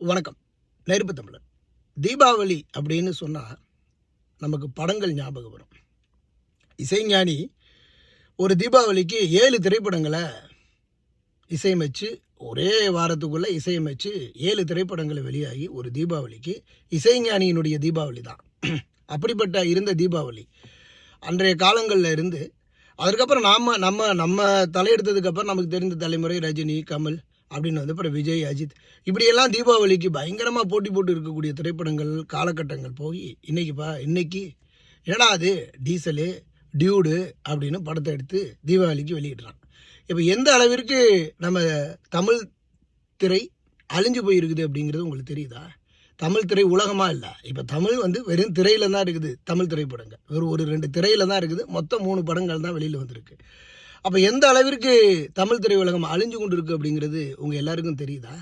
வணக்கம். நெருப்பு தமிழர். தீபாவளி அப்படின்னு சொன்னால் நமக்கு படங்கள் ஞாபகம் வரும். இசைஞானி ஒரு தீபாவளிக்கு ஏழு திரைப்படங்களை இசையமைச்சு ஒரே வாரத்துக்குள்ளே இசையமைச்சு ஏழு திரைப்படங்களை வெளியாகி ஒரு தீபாவளிக்கு இசைஞானியினுடைய தீபாவளி தான். அப்படிப்பட்ட இருந்த தீபாவளி. அன்றைய காலங்களில் இருந்து அதுக்கப்புறம் நாம் நம்ம நம்ம தலையெடுத்ததுக்கப்புறம் நமக்கு தெரிந்த தலைமுறை ரஜினி கமல் அப்படின்னு வந்தப்பறம் விஜய் அஜித் இப்படியெல்லாம் தீபாவளிக்கு பயங்கரமாக போட்டி போட்டு இருக்கக்கூடிய திரைப்படங்கள் காலகட்டங்கள் போய் இன்றைக்கிப்பா இன்னைக்கு என்னடா அது? டீசலு டியூடு அப்படின்னு படத்தை எடுத்து தீபாவளிக்கு வெளியிடுறான். இப்போ எந்த அளவிற்கு நம்ம தமிழ் திரை அழிஞ்சு போயிருக்குது அப்படிங்கிறது உங்களுக்கு தெரியுதா? தமிழ் திரை உலகமாக இல்லை. இப்போ தமிழ் வந்து வெறும் திரையில் தான் இருக்குது தமிழ் திரைப்படங்கள். வெறும் ஒரு ரெண்டு திரையில் தான் இருக்குது மொத்தம் மூணு படங்கள் தான் வெளியில் வந்திருக்கு. அப்போ எந்த அளவிற்கு தமிழ் திரையுலகம் அழிஞ்சு கொண்டு இருக்கு அப்படிங்கிறது உங்கள் எல்லாருக்கும் தெரியுதா?